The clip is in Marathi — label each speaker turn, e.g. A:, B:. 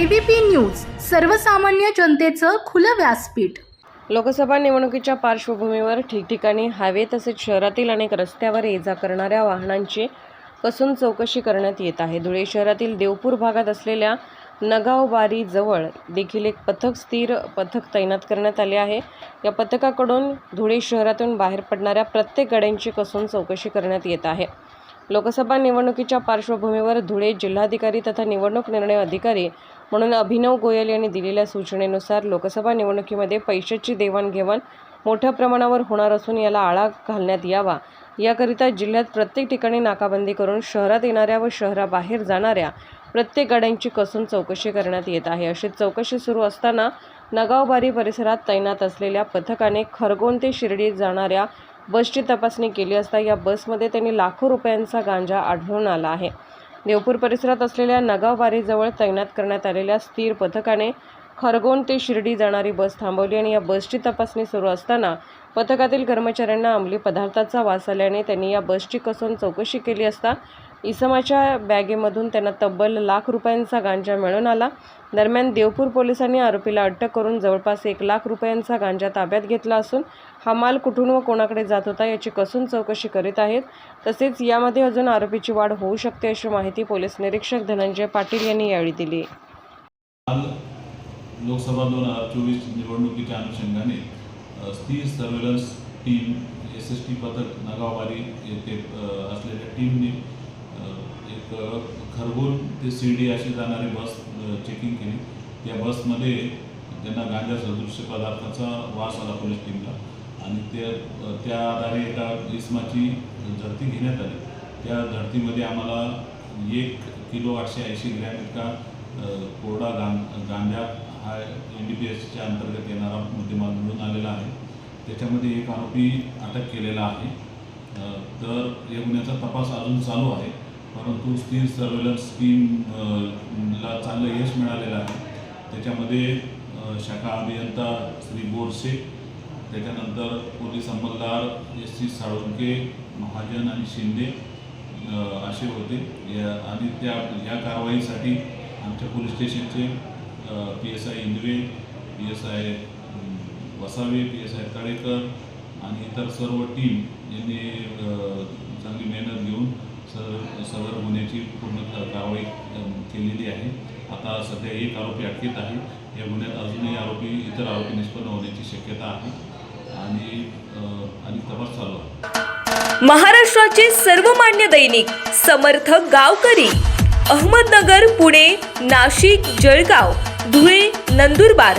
A: एबीपी न्यूज सर्वसामान्य जनतेचं खुलं व्यासपीठ.
B: लोकसभा निवडणुकीच्या पार्श्वभूमीवर ठिकठिकाणी हायवे तसेच शहरातील अनेक रस्त्यावर ये जा करणाऱ्या वाहनांची कसून चौकशी करण्यात येत आहे. धुळे शहरातील देवपूर भागात असलेल्या नगावबारी जवळ देखील एक पथक स्थिर पथक तैनात करण्यात आले आहे. या पथकाकडून धुळे शहरातून बाहेर पडणाऱ्या प्रत्येक गाड्यांची कसून चौकशी करण्यात येत आहे. लोकसभा निवडणुकीच्या पार्श्वभूमीवर धुळे जिल्हाधिकारी तथा निवडणूक निर्णय अधिकारी म्हणून अभिनव गोयल यांनी दिलेल्या सूचनेनुसार लोकसभा निवडणुकीमध्ये पैशाची देवाणघेवाण मोठ्या प्रमाणावर होणार असून याला आळा घालण्यात यावा. याकरिता जिल्ह्यात प्रत्येक ठिकाणी नाकाबंदी करून शहरात येणाऱ्या व शहराबाहेर जाणाऱ्या प्रत्येक गाड्यांची कसून चौकशी करण्यात येत आहे. अशी चौकशी सुरू असताना नगावबारी परिसरात तैनात असलेल्या पथकाने खरगोन ते शिर्डी जाणाऱ्या बसची तपासणी केली असता या बसमध्ये त्यांनी लाखो रुपयांचा गांजा आढळून आला आहे. देवपूर परिसरात असलेल्या नगावबारीजवळ तैनात करण्यात आलेल्या स्थिर पथकाने खरगोन ते शिर्डी जाणारी बस थांबवली आणि या बसची तपासणी सुरू असताना पथकातील कर्मचाऱ्यांना अंमली पदार्थाचा वास आल्याने त्यांनी या बसची कसून चौकशी केली असता इसमाच्या बॅगेमधून त्यांना तब्बल लाख रुपयांचा गांजा मिळून आला. दरम्यान देवपूर पोलिसांनी आरोपीला अटक करून जवळपास एक लाख रुपयांचा गांजा ताब्यात घेतला असून हा माल कुठून व कोणाकडे जात होता याची कसून चौकशी करीत आहेत. तसेच यामध्ये अजून आरोपीची वाढ होऊ शकते अशी माहिती पोलीस निरीक्षक धनंजय पाटील यांनी यावेळी दिली.
C: लोकसभा दोन हजार चोवीस निवडणुकीच्या अनुषंगाने स्थिर surveillance team S S T पथक नगावबारी येथे असलेल्या टीमने एक अ, खरगोन ते शिर्डी अशी जाणारी बस चेकिंग केली. त्या बसमध्ये त्यांना गांजा सदृश्य पदार्थाचा वास आला पोलीस टीमला. आणि त्या त्या आधारे एका इसमाची झडती घेण्यात आली. त्या झडतीमध्ये आम्हाला एक किलो आठशे ऐंशी ग्रॅम इतका कोरडा गां गांजा हा एन डी पी एसच्या अंतर्गत येणारा मुद्देमाल मिळून आलेला आहे. त्याच्यामध्ये एक आरोपी अटक केलेला आहे. तर या गुन्ह्याचा तपास अजून चालू आहे. परंतु स्थिर सर्वेलन्स स्कीमला ला चांगलं यश मिळालेलं आहे. त्याच्यामध्ये शाखा अभियंता श्री बोरसे त्याच्यानंतर पोलीस अंमलदार एस सी साळुंके महाजन आणि शिंदे असे होते. या आणि त्या या कारवाईसाठी आमच्या पोलीस स्टेशनचे P S I Indave P S I Vasave P S I Talekar आणि इतर सर्व टीम यांनी चांगली मेहनत घेऊन त्याची पूर्ण कारवाई केलेली आहे. आता सध्या एक आरोपी अटकेत आहे. या गुन्ह्यात अजूनही आरोपी इतर आरोपी निष्पन्न होण्याची शक्यता आहे. आणि आणि तपास चालू आहे.
D: महाराष्ट्राचे सर्वमान्य दैनिक समर्थ गावकरी अहमदनगर पुणे नाशिक जळगाव धुळे नंदुरबार